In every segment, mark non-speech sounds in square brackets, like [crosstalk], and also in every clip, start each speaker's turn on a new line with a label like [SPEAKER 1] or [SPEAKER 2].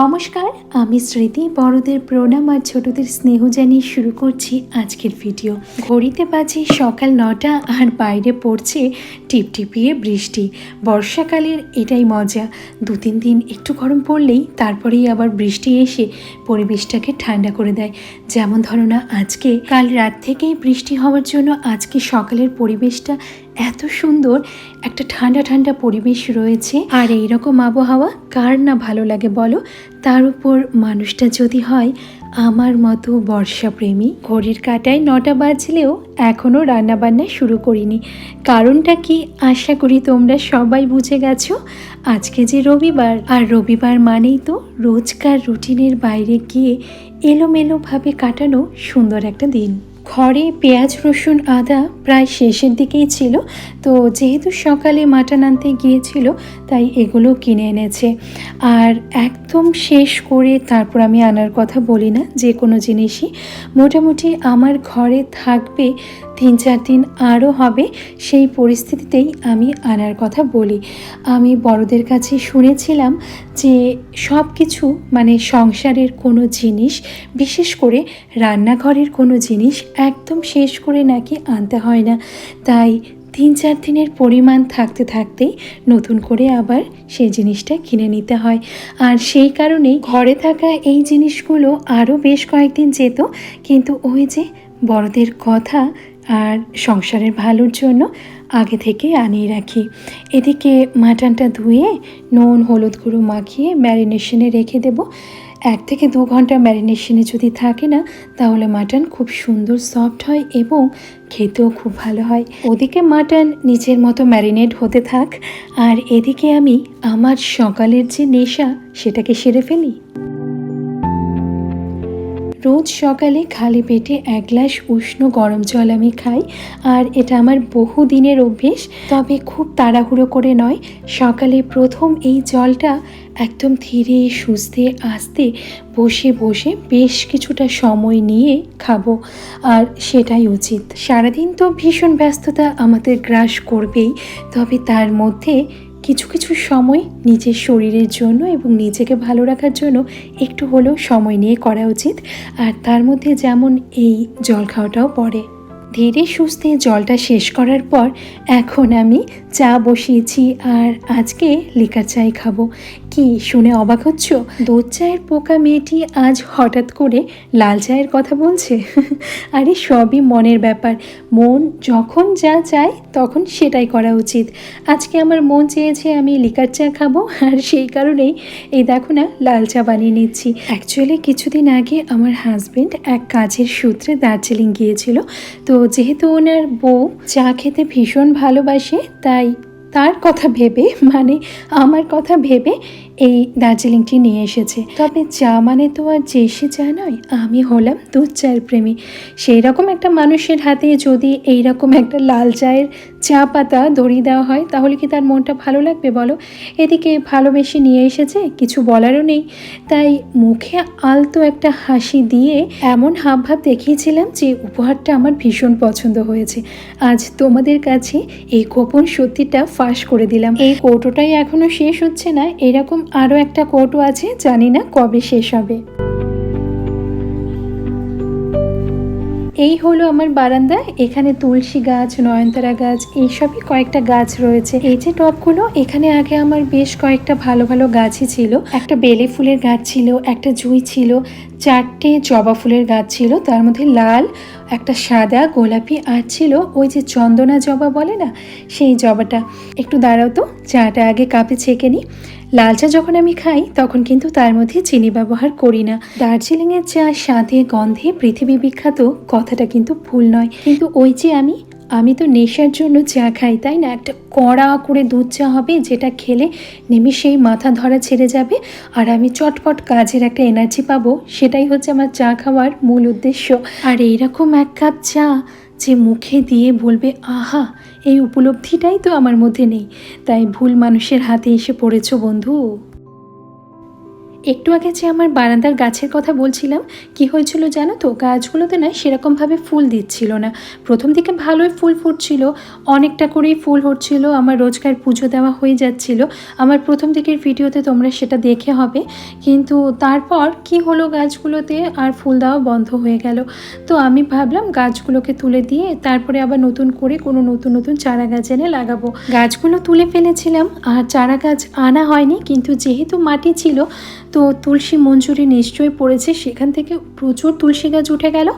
[SPEAKER 1] নমস্কার, আমি স্মৃতি বড়দের প্রণাম আর ছোটদের স্নেহ জানিয়ে শুরু করছি আজকের ভিডিও। ঘড়িতে বাজে সকাল নটা আর বাইরে পড়ছে টিপটিপিয়ে বৃষ্টি। বর্ষাকালের এটাই মজা। দু তিন দিন একটু গরম পড়লেই তারপরেই আবার বৃষ্টি এসে পরিবেশটাকে ঠান্ডা করে দেয়। যেমন ধরো না, আজকে কাল রাত থেকেই বৃষ্টি হওয়ার জন্য আজকে সকালের পরিবেশটা এত সুন্দর একটা ঠান্ডা ঠান্ডা পরিবেশ রয়েছে। আর এইরকম আবহাওয়া কার না ভালো লাগে বলো? তার উপর মানুষটা যদি হয়, আমার মতো বর্ষাপ্রেমী ঘড়ির কাটায় নটা বাজলেও এখনও রান্নাবান্না শুরু করিনি। কারণটা কি আশা করি তোমরা সবাই বুঝে গেছো? আজকে যে রবিবার, আর রবিবার মানেই তো রোজকার রুটিনের বাইরে গিয়ে এলোমেলোভাবে কাটানো সুন্দর একটা দিন। ঘরে পেঁয়াজ, রসুন, আদা প্রায় শেষের দিকেই ছিল। তো যেহেতু সকালে মাটা নানতে গিয়েছিল, তাই এগুলো কিনে এনেছে। আর একদম শেষ করে তারপর আমি আনার কথা বলি না, যে কোনো জিনিসই। মোটামুটি আমার ঘরে থাকবে তিন চার দিন আরও হবে, সেই পরিস্থিতিতেই আমি আনার কথা বলি। আমি বড়দের কাছে শুনেছিলাম যে সব কিছু মানে সংসারের কোনো জিনিস, বিশেষ করে রান্নাঘরের কোনো জিনিস একদম শেষ করে নাকি আনতে হয় না। তাই তিন চার দিনের পরিমাণ থাকতে থাকতেই নতুন করে আবার সেই জিনিসটা কিনে নিতে হয়। আর সেই কারণেই ঘরে থাকা এই জিনিসগুলো আরও বেশ কয়েকদিন যেত, কিন্তু ওই যে বড়দের কথা আর সংসারের ভালোর জন্য আগে থেকে আনিয়ে রাখি। এদিকে মাটনটা ধুয়ে, নুন, হলুদ গুঁড়ো মাখিয়ে ম্যারিনেশনে রেখে দেব। এক থেকে দু ঘণ্টা ম্যারিনেশনে যদি থাকে না, তাহলে মাটন খুব সুন্দর সফট হয় এবং খেতেও খুব ভালো হয়। ওদিকে মাটন নিজের মতো ম্যারিনেট হতে থাক। আর এদিকে আমি আমার সকালের যে নেশা, সেটাকে সেরে ফেলি। রোজ সকালে খালি পেটে এক গ্লাস উষ্ণ গরম জল আমি খাই, আর এটা আমার বহু দিনের অভ্যেস। তবে খুব তাড়াহুড়ো করে নয়, সকালে প্রথম এই জলটা একদম ধীরে, সুস্থে, আস্তে বসে বসে বেশ কিছুটা সময় নিয়ে খাব, আর সেটাই উচিত। সারাদিন তো ভীষণ ব্যস্ততা আমাদের গ্রাস করবেই, তবে তার মধ্যে কিছু কিছু সময় নিজের শরীরের জন্য এবং নিজেকে ভালো রাখার জন্য একটু হলেও সময় নিয়ে করা উচিত। আর তার মধ্যে যেমন এই জল খাওয়াটাও পড়ে। ধীরে সুস্থে জলটা শেষ করার পর এখন আমি চা বসিয়েছি আর আজকে লিকার চাই খাব। কি শুনে অবাক হচ্ছ? দুধ চায়ের পোকা মেয়েটি আজ হঠাৎ করে লাল চায়ের কথা বলছে। [laughs] আরে সবই মনের ব্যাপার। মন যখন যা চায় তখন সেটাই করা উচিত। আজকে আমার মন চেয়েছে আমি লিকার চা খাব, আর সেই কারণেই এই দেখো না, লাল চা বানিয়ে নিচ্ছি। অ্যাকচুয়ালি কিছুদিন আগে আমার হাজবেন্ড এক কাজের সূত্রে দার্জিলিং গিয়েছিল। তো যেহেতু ওনার বউ চা খেতে ভীষণ ভালোবাসে, তাই তার কথা ভেবে মানে আমার কথা ভেবে এই দার্জিলিংটি নিয়ে এসেছে। তবে চা মানে তো আর সে চা নয়, আমি হলাম দুধ চায়ের প্রেমী। সেই রকম একটা মানুষের হাতে যদি এই রকম একটা লাল চায়ের চা পাতা ধরিয়ে দেওয়া হয়, তাহলে কি তার মনটা ভালো লাগবে বলো? এদিকে ভালোবেসে নিয়ে এসেছে, কিছু বলারও নেই। তাই মুখে আলতো একটা হাসি দিয়ে এমন হাবভাব দেখিয়েছিলাম যে উপহারটা আমার ভীষণ পছন্দ হয়েছে। আজ তোমাদের কাছে এই গোপন সত্যিটা ফাঁস করে দিলাম। এই কৌটোটাই এখনও শেষ হচ্ছে না, এরকম আরও একটা কৌটো আছে, জানি না কবে শেষ হবে। এই হলো আমার বারান্দা, এখানে তুলসী গাছ, নয়নতারা গাছ, এইসবই কয়েকটা গাছ রয়েছে। এই যে টবগুলো, এখানে আগে আমার বেশ কয়েকটা ভালো ভালো গাছই ছিল। একটা বেলে ফুলের গাছ ছিল, একটা জুই ছিল, চারটে জবা ফুলের গাছ ছিল, তার মধ্যে লাল, একটা সাদা, গোলাপি, আর ছিল ওই যে চন্দনা জবা বলে না, সেই জবাটা। একটু দাঁড়াও তো, চাটা আগে কাপে ছেঁকে নিই লাল চা যখন আমি খাই, তখন কিন্তু তার মধ্যে চিনি ব্যবহার করি না। দার্জিলিংয়ের চা স্বাদে, গন্ধে পৃথিবী বিখ্যাত, কথাটা কিন্তু ভুল নয়। কিন্তু ওই যে আমি আমি তো নেশার জন্য চা খাই, তাই না? একটা কড়া করে দুধ চা হবে, যেটা খেলে নিমিষেই মাথা ধরা ছেড়ে যাবে, আর আমি চটপট কাজের একটা এনার্জি পাবো, সেটাই হচ্ছে আমার চা খাওয়ার মূল উদ্দেশ্য। আর এইরকম এক কাপ চা যে মুখে দিয়ে বলবে, আহা, এই উপলব্ধিটাই তো আমার মধ্যে নেই। তাই ভুল মানুষের হাতে এসে পড়েছ বন্ধু। একটু আগে যে আমার বারান্দার গাছের কথা বলছিলাম, কি হয়েছিল জানো তো? গাছগুলোতে না সেরকমভাবে ফুল দিচ্ছিল না। প্রথম দিকে ভালোই ফুল ফুটছিল, অনেকটা করেই ফুল হচ্ছিল, আমার রোজকার পুজো দেওয়া হয়ে যাচ্ছিল। আমার প্রথম দিকের ভিডিওতে তোমরা সেটা দেখে হবে। কিন্তু তারপর কি হলো গাছগুলোতে? আর ফুল দেওয়া বন্ধ হয়ে গেল। তো আমি ভাবলাম গাছগুলোকে তুলে দিয়ে তারপরে আবার নতুন করে কোনো নতুন নতুন চারা গাছ এনে লাগাবো। গাছগুলো তুলে ফেলেছিলাম, আর চারা গাছ আনা হয়নি, কিন্তু যেহেতু মাটি ছিল তো তুলসী মঞ্জুরি নিশ্চয়ই পড়েছে। সেখান থেকে প্রচুর তুলসী গাছ উঠে গেল।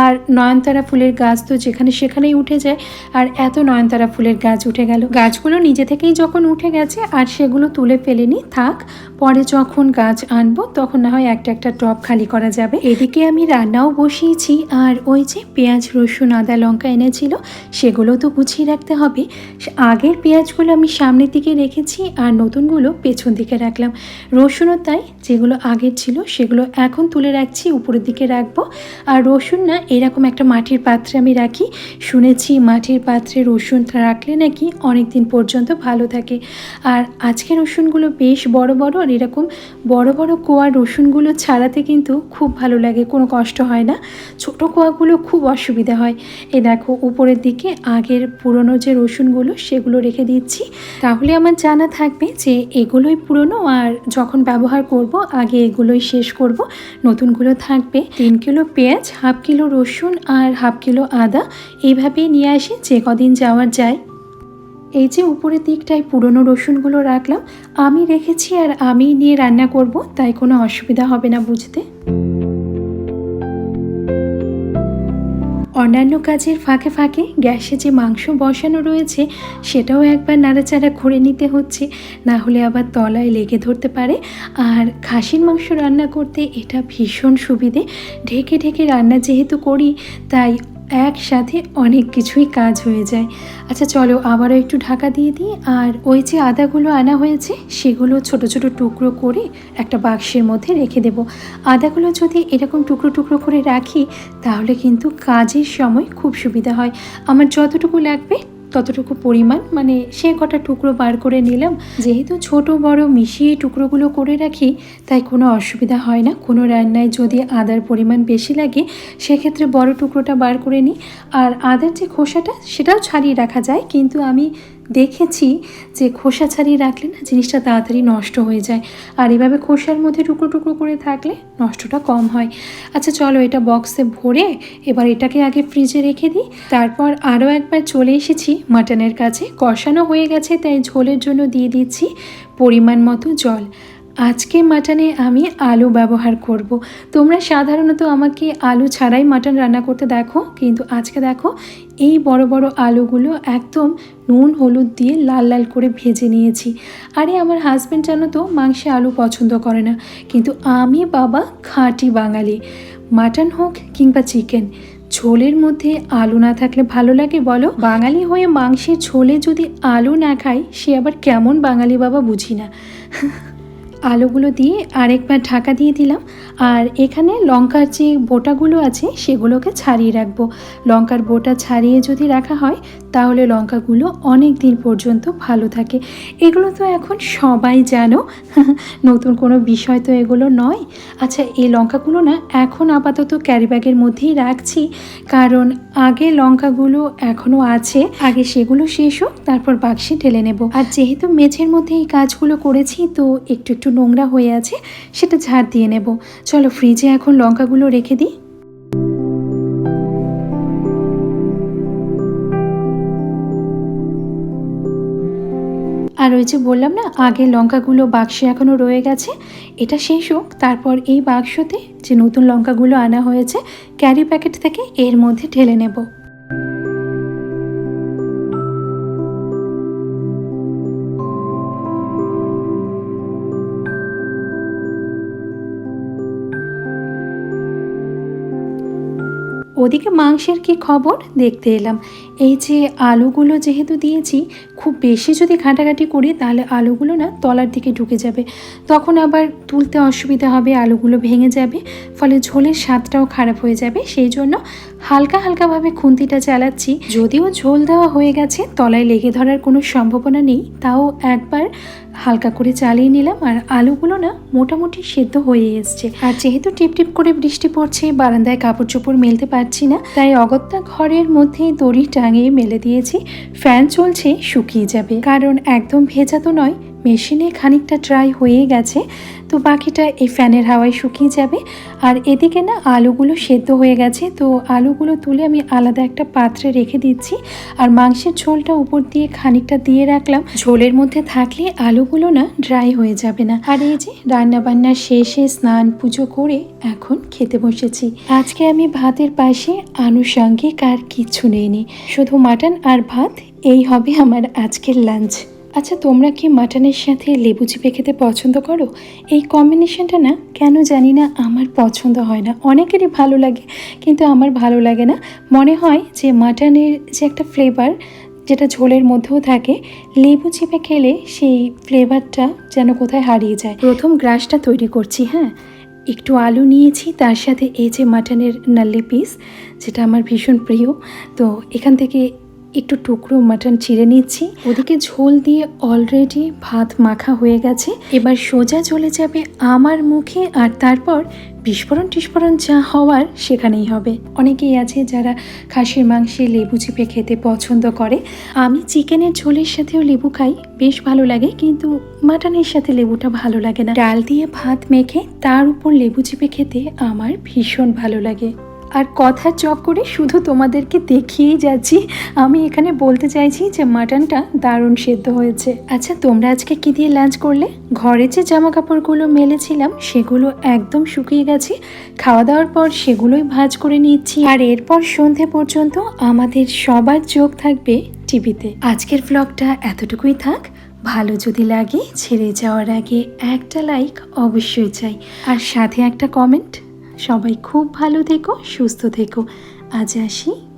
[SPEAKER 1] আর নয়নতারা ফুলের গাছ তো যেখানে সেখানেই উঠে যায়। আর এত নয়নতারা ফুলের গাছ উঠে গেল। গাছগুলো নিজে থেকেই যখন উঠে গেছে, আর সেগুলো তুলে ফেলেনি, থাক। পরে যখন গাছ আনব, তখন না হয় একটা একটা টব খালি করা যাবে। এদিকে আমি রান্নাও বসিয়েছি, আর ওই যে পেঁয়াজ, রসুন, আদা, লঙ্কা এনেছিল, সেগুলো তো গুছিয়ে রাখতে হবে। আগের পেঁয়াজগুলো আমি সামনের দিকে রেখেছি, আর নতুনগুলো পেছন দিকে রাখলাম। রসুনও তাই যেগুলো আগের ছিল সেগুলো এখন তুলে রাখছি, উপরের দিকে রাখব। আর রসুন না, এরকম একটা মাটির পাত্রে আমি রাখি। শুনেছি মাটির পাত্রে রসুন রাখলে নাকি অনেক দিন পর্যন্ত ভালো থাকে। আর আজকে রসুনগুলো বেশ বড় বড় আর এরকম বড় বড় কোয়ার রসুনগুলো ছাড়াতে কিন্তু খুব ভালো লাগে, কোনো কষ্ট হয় না। ছোট কোয়াগুলো খুব অসুবিধা হয়। এ দেখো, উপরের দিকে আগের পুরনো যে রসুনগুলো সেগুলো রেখে দিচ্ছি। তাহলে আমার জানা থাকবে যে এগুলোই পুরনো আর যখন ব্যবহার করব আগে এগুলোই শেষ করব। নতুনগুলো থাকবে। তিন কিলো পেঁয়াজ, হাফ কিলো রসুন আর হাফ কিলো আদা, এইভাবেই নিয়ে আসি, যে কদিন যাওয়ার যায়। এই যে উপরের দিকটায় পুরনো রসুনগুলো রাখলাম, আমি রেখেছি আর আমি নিয়ে রান্না করব, তাই কোনো অসুবিধা হবে না বুঝতে। অন্যান্য কাজের ফাঁকে ফাঁকে গ্যাসে যে মাংস বসানো রয়েছে, সেটাও একবার নাড়াচাড়া করে নিতে হচ্ছে। না হলে আবার তলায় লেগে ধরতে পারে। আর খাসির মাংস রান্না করতে এটা ভীষণ সুবিধে। ঢেকে ঢেকে রান্না যেহেতু করি, তাই একসাথে অনেক কিছুই কাজ হয়ে যায়। আচ্ছা চলো আবারও একটু ঢাকা দিয়ে দিই। আর ওই যে আদাগুলো আনা হয়েছে, সেগুলো ছোট ছোট টুকরো করে একটা বাক্সের মধ্যে রেখে দেব। আদাগুলো যদি এরকম টুকরো টুকরো করে রাখি, তাহলে কিন্তু কাজের সময় খুব সুবিধা হয়। আমার যতটুকু লাগবে ততটুকু পরিমাণ মানে সে কটা টুকরো বার করে নিলাম। যেহেতু ছোট, বড় মিশিয়ে টুকরোগুলো করে রাখি, তাই কোনো অসুবিধা হয় না। কোনো রান্নায় যদি আদার পরিমাণ বেশি লাগে, সেক্ষেত্রে বড় টুকরোটা বার করে নিই। আর আদার যে খোসাটা, সেটাও ছাড়িয়ে রাখা যায়। কিন্তু আমি দেখেছি যে খোসা ছাড়িয়ে রাখলে না জিনিসটা তাড়াতাড়ি নষ্ট হয়ে যায়। আর এভাবে খোসার মধ্যে টুকরো টুকরো করে থাকলে নষ্টটা কম হয়। আচ্ছা চলো এটা বক্সে ভরে এবার এটাকে আগে ফ্রিজে রেখে দিই। তারপর আরও একবার চলে এসেছি মাটনের কাছে। কষানো হয়ে গেছে, তাই ঝোলের জন্য দিয়ে দিচ্ছি পরিমাণ মতো জল। আজকে মাটনে আমি আলু ব্যবহার করব। তোমরা সাধারণত আমাকে আলু ছাড়াই মাটন রান্না করতে দেখো, কিন্তু আজকে দেখো এই বড় বড় আলুগুলো একদম নুন, হলুদ দিয়ে লাল লাল করে ভেজে নিয়েছি। আরে আমার হাজব্যান্ড জানো তো মাংসে আলু পছন্দ করে না, কিন্তু আমি বাবা খাঁটি বাঙালি। মাটন হোক কিংবা চিকেন ঝোলের মধ্যে আলু না থাকলে ভালো লাগে বলো? বাঙালি হয়ে মাংসের ঝোলে যদি আলু না খাই, সে আবার কেমন বাঙালি বাবা বুঝি না। [laughs] আলুগুলো দিয়ে আরেকবার ঢাকা দিয়ে দিলাম। আর এখানে লঙ্কার যে বোটাগুলো আছে, সেগুলোকে ছাড়িয়ে রাখব। লঙ্কার বোটা ছাড়িয়ে যদি রাখা হয় তাহলে লঙ্কাগুলো অনেক দিন পর্যন্ত ভালো থাকে। এগুলো তো এখন সবাই জানো। [laughs] নতুন কোনো বিষয় তো এগুলো নয়। আচ্ছা এই লঙ্কাগুলো না এখন আপাতত ক্যারিব্যাগের মধ্যেই রাখছি। কারণ আগে লঙ্কাগুলো এখনও আছে। আগে সেগুলো শেষ হোক, তারপর বাক্সে ঢেলে নেব। আর যেহেতু মেঝের মধ্যে এই কাজগুলো করেছি, তো একটু একটু নোংরা হয়ে আছে, সেটা ঝাড় দিয়ে নেব। চলো ফ্রিজে এখন লঙ্কাগুলো রেখে দিই। আর ওই যে বললাম না, আগে লঙ্কাগুলো বাক্সে এখনও রয়ে গেছে, এটা শেষ হোক। তারপর এই বাক্সতে যে নতুন লঙ্কাগুলো আনা হয়েছে ক্যারি প্যাকেট থেকে এর মধ্যে ঢেলে নেব। ওদিকে মাংসের কি খবর দেখতে এলাম। এই যে আলুগুলো যেহেতু দিয়েছি, খুব বেশি যদি ঘাঁটাঘাঁটি করি তাহলে আলুগুলো না তলার দিকে ঢুকে যাবে। তখন আবার তুলতে অসুবিধা হবে, আলুগুলো ভেঙে যাবে, ফলে ঝোলের স্বাদটাও খারাপ হয়ে যাবে। সেই জন্য হালকা হালকাভাবে খুন্তিটা চালাচ্ছি। যদিও ঝোল দেওয়া হয়ে গেছে, তলায় লেগে ধরার কোনো সম্ভাবনা নেই, তাও একবার হালকা করে চালিয়ে নিলাম আর আলুগুলো না মোটামুটি সেদ্ধ হয়ে এসছে। আর যেহেতু টিপ টিপ করে বৃষ্টি পড়ছে, বারান্দায় কাপড় চোপড় মেলতে পারছি না, তাই অগত্যা ঘরের মধ্যে দড়ি টাঙিয়ে মেলে দিয়েছি। ফ্যান চলছে, শুকিয়ে যাবে। কারণ একদম ভেজা তো নয়, মেশিনে খানিকটা ট্রাই হয়ে গেছে। তো বাকিটা এই ফ্যানের হাওয়ায় শুকিয়ে যাবে। আর এদিকে না আলুগুলো সেদ্ধ হয়ে গেছে, তো আলুগুলো তুলে আমি আলাদা একটা পাত্রে রেখে দিচ্ছি। আর মাংসের ঝোলটা উপর দিয়ে খানিকটা দিয়ে রাখলাম। ঝোলের মধ্যে থাকলে আলুগুলো না ড্রাই হয়ে যাবে না। আর এই যে রান্না বান্না শেষে স্নান পুজো করে এখন খেতে বসেছি। আজকে আমি ভাতের পাশে আনুষঙ্গিক আর কিচ্ছু নেইনি। শুধু মাটন আর ভাত, এই হবে আমার আজকের লাঞ্চ। আচ্ছা তোমরা কি মাটনের সাথে লেবু চিপে খেতে পছন্দ করো? এই কম্বিনেশনটা না, কেন জানি না আমার পছন্দ হয় না। অনেকেরই ভালো লাগে, কিন্তু আমার ভালো লাগে না। মনে হয় যে মাটনের যে একটা ফ্লেভার যেটা ঝোলের মধ্যেও থাকে, লেবু চিপে খেলে সেই ফ্লেভারটা যেন কোথায় হারিয়ে যায়। প্রথম গ্রাসটা তৈরি করছি হ্যাঁ? একটু আলু নিয়েছি, তার সাথে এই যে মাটনের নাল্লি পিস যেটা আমার ভীষণ প্রিয়, তো এখান থেকে একটু টুকরো মাটন চিড়ে নিচ্ছি। ওদিকে ঝোল দিয়ে অলরেডি ভাত মাখা হয়ে গেছে। এবার সোজা চলে যাবে আমার মুখে আর তারপর বিস্ফোরণ টিস্ফোরণ যা হওয়ার সেখানেই হবে। অনেকেই আছে যারা খাসির মাংসে লেবু চিপে খেতে পছন্দ করে। আমি চিকেনের ঝোলের সাথেও লেবু খাই, বেশ ভালো লাগে কিন্তু মাটনের সাথে লেবুটা ভালো লাগে না। ডাল দিয়ে ভাত মেখে তার উপর লেবু চিপে খেতে আমার ভীষণ ভালো লাগে। আর কথার চক করে শুধু তোমাদেরকে দেখিয়েই যাচ্ছি। আমি এখানে বলতে চাইছি যে মাটনটা দারুণ সেদ্ধ হয়েছে। আচ্ছা তোমরা আজকে কি দিয়ে লাঞ্চ করলে? ঘরে যে জামা কাপড়গুলো মেলেছিলাম, সেগুলো একদম শুকিয়ে গেছে। খাওয়া দাওয়ার পর সেগুলোই ভাঁজ করে নিচ্ছি। আর এরপর সন্ধে পর্যন্ত আমাদের সবার চোখ থাকবে টিভিতে। আজকের ব্লগটা এতটুকুই থাক। ভালো যদি লাগে, ছেড়ে যাওয়ার আগে একটা লাইক অবশ্যই চাই। আর সাথে একটা কমেন্ট সবাই খুব ভালো থেকো সুস্থ থেকো। আজ আসি।